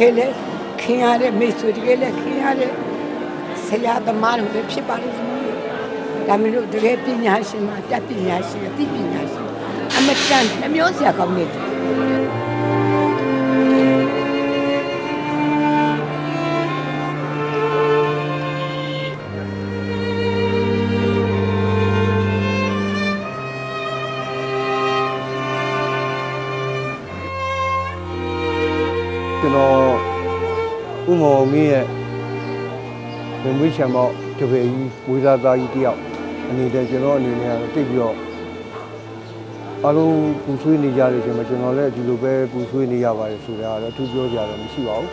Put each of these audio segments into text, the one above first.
ခဲလဲခင်ရတဲ့မိတ်ဆွေတကယ်လဲခင်ရတဲ့ဆရာသမားတို့လည်းဖြစ်ပါလိမ့်မယ်ဒါမင်းတို့တကယ်ပညာရှင်မှာတက်ပညာရှင်အသိပညာရှင်အမတန်နှမျိုးဆရာကောင်းနေတယ် ကျွန်တော်ဥမော်မင်းရဲ့မမွေးချံမောက်တပည့်ကြီးဝေသားသားကြီးတယောက်အနေနဲ့ကျွန်တော်အနေနဲ့ကတော့တိတ်ပြီးတော့အလုံးပူဆွေးနေကြတယ်ကျွန်တော်ကျွန်တော်လည်းဒီလိုပဲပူဆွေးနေရပါတယ်ဆိုတာကတော့သူပြောကြတော့မရှိပါဘူး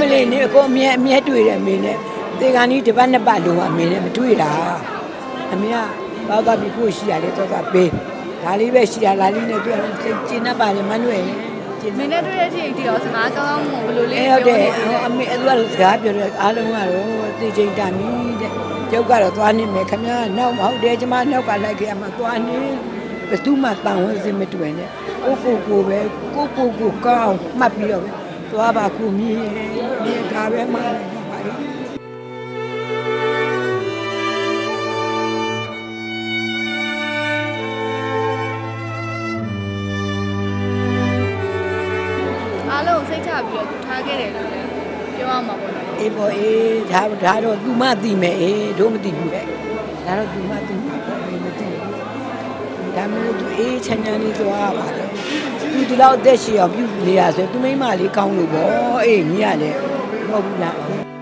မလေးနေအကိုအမြဲအမြဲတွေ့တယ်မင်းနဲ့တေကန်ကြီးတစ်ပတ်နှစ်ပတ်လုံးကမင်းနဲ့မတွေ့တာအမေက ဘာသာပြီးကိုရှိရတယ်တော့ကပေးဒါလေးပဲရှိတာလာလေးနဲ့တွေ့ရင်ကျင်းနေပါလေမနှွေကျင်းမနေင်းနဲ့တွေ့တဲ့အချိန်အထိရောစကားကောင်းကောင်းဘယ်လိုလေးအဲဟုတ်တယ်အမေအဲ့ဒါစကားပြောတယ်အားလုံးကတော့သိချင်းတမီတဲ့ကျုပ်ကတော့သွားနေမယ်ခမရနောက်မဟုတ်တယ်ကျမနောက်ကလိုက်ခဲ့မှသွားနေဘယ်သူမှတန်ဝင်စင်မတွေ့နဲ့ကိုကိုကိုပဲကိုကိုကိုကောင်းမှတ်ပြီးတော့သွားပါကူမြည်မြည်ဒါပဲမှပါအား ကိုစိတ်ချပြီးတော့သူထားခဲ့တယ်လို့လည်းပြောရမှာပေါ့နော်အေးပေါ်အေးဒါဒါတော့သူမသိမယ်အေးတို့မသိဘူးလေဒါတော့သူမသိမှာပေါ့အေးမသိဘူးဒါမျိုးသူအေးချမ်းချမ်းလေးသွားပါတယ်သူဒီလောက်အသက်ရှင်အောင်ပြုလေရဆိုသူမိမလေးကောင်းလို့ပေါ့အေးမြင်ရတယ်မဟုတ်ဘူးလား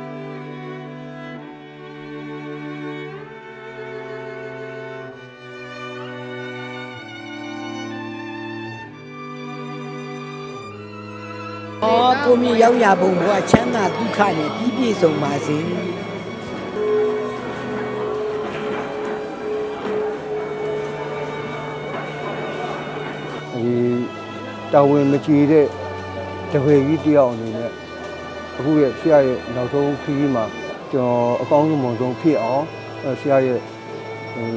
ကိုမြင့်ရောက်ရပုံကချမ်းသာဒုက္ခနဲ့ပြည့်ပြည့်စုံပါစေ။ဒီတာဝန်မကြီးတဲ့တပည့်ကြီးတယောက်အနေနဲ့အခုရဲ့ဆရာရဲ့နောက်ဆုံးခရီးမှာကျွန်တော်အကောင်းဆုံးမဆုံးဖြစ်အောင်အဲဆရာရဲ့ဟို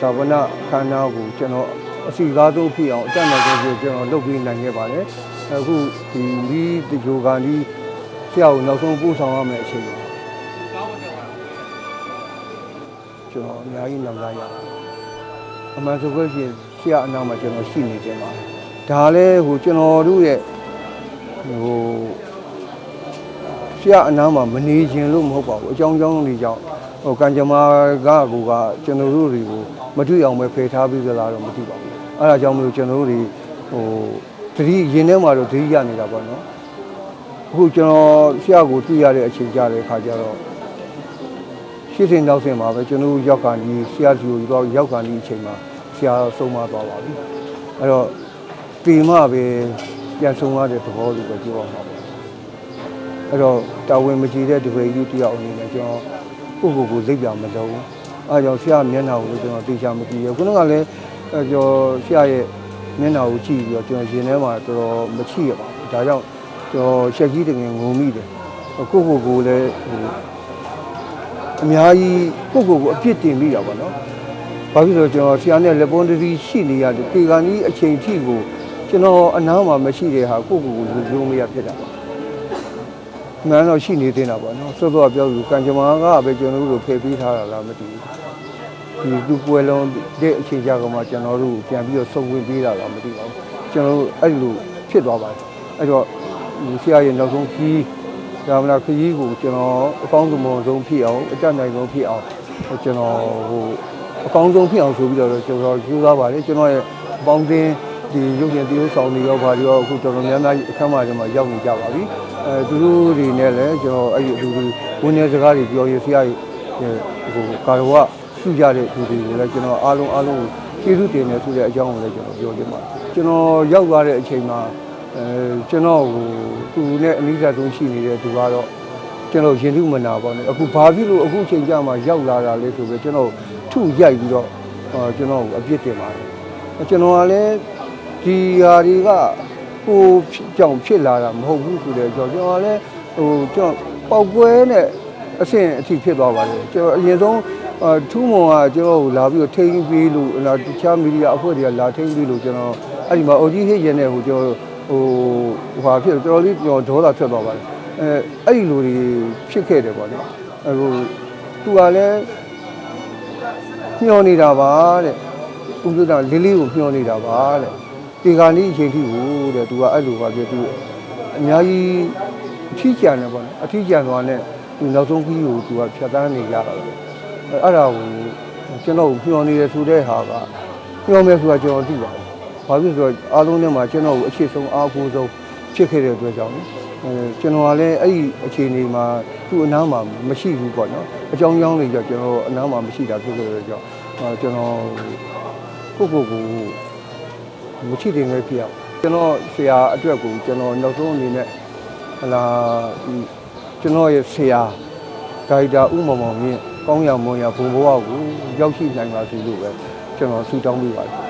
သာဝနာခန္ဓာကိုကျွန်တော် အစီကားဆုံးဖြစ်အောင်အတတ်နိုင်ဆုံးကျွန်တော်လုပ်ပြီးနိုင်ခဲ့ပါတယ်အခုဒီဒီဒီဂျိုကန်ဒီဆရာကိုနောက်ဆုံးပို့ဆောင်ရမယ့်အချိန်ပါကျွန်တော်အများကြီးနောက်လာရတယ်အမှန်ဆိုလို့ရှိရင်ဆရာအနောက်မှာကျွန်တော်ရှိနေခြင်းပါဒါလည်းဟိုကျွန်တော်တို့ရဲ့ဟိုဆရာအနောက်မှာမနေခြင်းလို့မဟုတ်ပါဘူးအကြောင်းကြောင်းတွေကြောင့်ဟိုကံကြမ္မာကကိုကကျွန်တော်တို့တွေကိုမတွေ့အောင်ပဲဖယ်ထားပြီးသလားတော့မသိပါဘူး အဲဒါကြောင့်မလို့ကျွန်တော်တို့တွေဟိုသတိရင်ထဲမှာတော့သတိရနေတာပေါ့နော်အခုကျွန်တော်ဆရာကိုတွေ့ရတဲ့အချိန်ကြတဲ့အခါကျတော့ရှေ့စင်နောက်စင်မှာပဲကျွန်တော်တို့ရောက်ကန်ကြီးဆရာစီကိုတော့ရောက်ကန်ကြီးအချိန်မှာဆရာဆုံးမသွားပါပြီအဲ့တော့ပေမပဲပြန်ဆုံးသွားတဲ့သဘောလိုပဲပြောရမှာပေါ့အဲ့တော့တာဝန်မကြီးတဲ့ဒီပေကြီးတယောက်အနေနဲ့ကျွန်တော်ကိုယ့်ကိုယ်ကိုစိတ်ပြမလုံးအဲ့ကြောင့်ဆရာမျက်နှာကိုကျွန်တော်တေချာမကြည့်ရခုနကလည်းအဲ့ ကျွန်တော်ဆရာရဲ့မျက်နှာကိုကြည့်ပြီးတော့ကျွန်တော်ရင်ထဲမှာတော်တော်မချိရပါဘူးဒါကြောင့်ကျွန်တော်ရှက်ကြီးတကယ်ငုံမိတယ်ကိုယ့်ကိုယ်ကိုလည်းဟိုအများကြီးကိုယ့်ကိုယ်ကိုအပြစ်တင်မိတာပေါ့နော်။ဘာဖြစ်လို့လဲကျွန်တော်ဆရာနဲ့လက်ပွန်တတိရှိနေရတယ်။ဒီကနေ့အချိန်ထိကိုကျွန်တော်အနားမှာမရှိတဲ့ဟာကိုယ့်ကိုယ်ကိုလူလုံးမရဖြစ်တာပေါ့။မှန်တော့ရှိနေသေးတာပေါ့နော်။စောစောပြောသူကံကြမ္မာကပဲကျွန်တော်တို့ဖယ်ပေးထားတာလားမသိဘူး။ ဒီသူပွဲလုံးတဲ့အချိန်ကြာကမှကျွန်တော်တို့ပြန်ပြီးတော့စုံဝင်ပေးတာလားမသိပါဘူး။ကျွန်တော်တို့အဲ့လိုဖြစ်သွားပါတယ်။အဲ့တော့ဒီဆရာရဲ့နောက်ဆုံးကြီးဒါမလားခကြီးကိုကျွန်တော်အကောင်းဆုံးဆုံးဖြစ်အောင်အကြက်နိုင်ဆုံးဖြစ်အောင်ကျွန်တော်ဟိုအကောင်းဆုံးဖြစ်အောင်ဆိုပြီးတော့ကျွန်တော်ကြိုးစားပါတယ်ကျွန်တော်ရဲ့အပေါင်းအသင်းဒီရုပ်ရှင်တရုပ်ဆောင်တွေရောဘာတွေရောအခုတော်တော်များများအခမ်းအနားတွေမှာရောက်နေကြပါပြီအဲသူတို့တွေနဲ့လည်းကျွန်တော်အဲ့ဒီအတူတူဝန်ထမ်းစကားတွေပြောရဆရာကြီးဟိုကာရဝ စုကြတဲ့သူတွေကိုလည်းကျွန်တော်အားလုံးအားလုံးကျေးဇူးတင်တယ်ဆိုတဲ့အကြောင်းကိုလည်းကျွန်တော်ပြောချင်ပါတယ်ကျွန်တော်ရောက်သွားတဲ့အချိန်မှာအဲကျွန်တော်ဟိုသူနဲ့အနည်းဆက်ဆုံးရှိနေတဲ့သူကတော့ကျွန်တော်ရင်ထုမနာပါနဲ့အခုဘာဖြစ်လို့အခုချိန်ကြမှာရောက်လာတာလဲဆိုပြီးကျွန်တော်ထုရိုက်ပြီးတော့အာကျွန်တော်အပြစ်တင်ပါတယ်ကျွန်တော်ကလည်းဒီဟာတွေကကိုကြောင်ဖြစ်လာတာမဟုတ်ဘူးဆိုတဲ့ကြောင့်ကျွန်တော်ကလည်းဟိုကျွန်တော်ပောက်ကွဲနဲ့အဆင့်အထိဖြစ်သွားပါတယ်ကျွန်တော်အရင်ဆုံး အာထူးမောင်ကကျွန်တော်ကိုလာပြီးတော့ထိန်းပေးလို့လာတခြားမီဒီယာအဖွဲ့တွေကလာထိန်းပေးလို့ကျွန်တော်အဲ့ဒီမှာအော်ကြီးဟစ်ရင်နဲ့ဟိုကျွန်တော်ဟိုဟဟာဖြစ်တော်တော်လေးကျွန်တော်ဒေါသထွက်သွားပါတယ်အဲအဲ့ဒီလိုတွေဖြစ်ခဲ့တယ်ပေါ့နော်အဲဟိုသူကလည်းမျောနေတာပါတဲ့ကွန်ပျူတာလေးလေးကိုမျောနေတာပါတဲ့ဒီကနေ့အချိန်ထိကိုတဲ့သူကအဲ့လိုပါပြသူအများကြီးအထီးကျန်တယ်ပေါ့နော်အထီးကျန်သွားတဲ့သူနောက်ဆုံးပြီးကိုသူကဖြတ်တန်းနေကြတာပဲ အဲ့ဒါကိုကျွန်တော်ကိုညှော်နေတယ်ဆိုတဲ့ဟာကညှော်မယ်ဆိုတာကျွန်တော်သိပါတယ်။ဘာဖြစ်လို့လဲဆိုတော့အားလုံးထဲမှာကျွန်တော်ကိုအခြေဆုံးအားကိုးဆုံးဖြစ်ခဲ့တဲ့အတွက်ကြောင့်အဲကျွန်တော်ကလည်းအဲ့ဒီအခြေအနေမှာသူ့အနားမှာမရှိဘူးပေါ့နော်။အကြောင်းကြောင်းတွေကြောင့်ကျွန်တော်အနားမှာမရှိတာဖြစ်ခဲ့တဲ့အတွက်ကြောင့်အဲကျွန်တော်ကိုယ့်ကိုယ်ကိုမရှိတင်ပဲဖြစ်အောင်ကျွန်တော်ဆရာအတွက်ကိုကျွန်တော်နောက်ဆုံးအနေနဲ့ဟလာဒီကျွန်တော်ရဲ့ဆရာဒါရိုက်တာဥမ္မောင်မောင်မြင့် ကောင်းရမွန်ရဘုံဘဝကိုရောက်ရှိနိုင်ပါစေလို့ပဲကျွန်တော်ဆုတောင်းပေးပါတယ်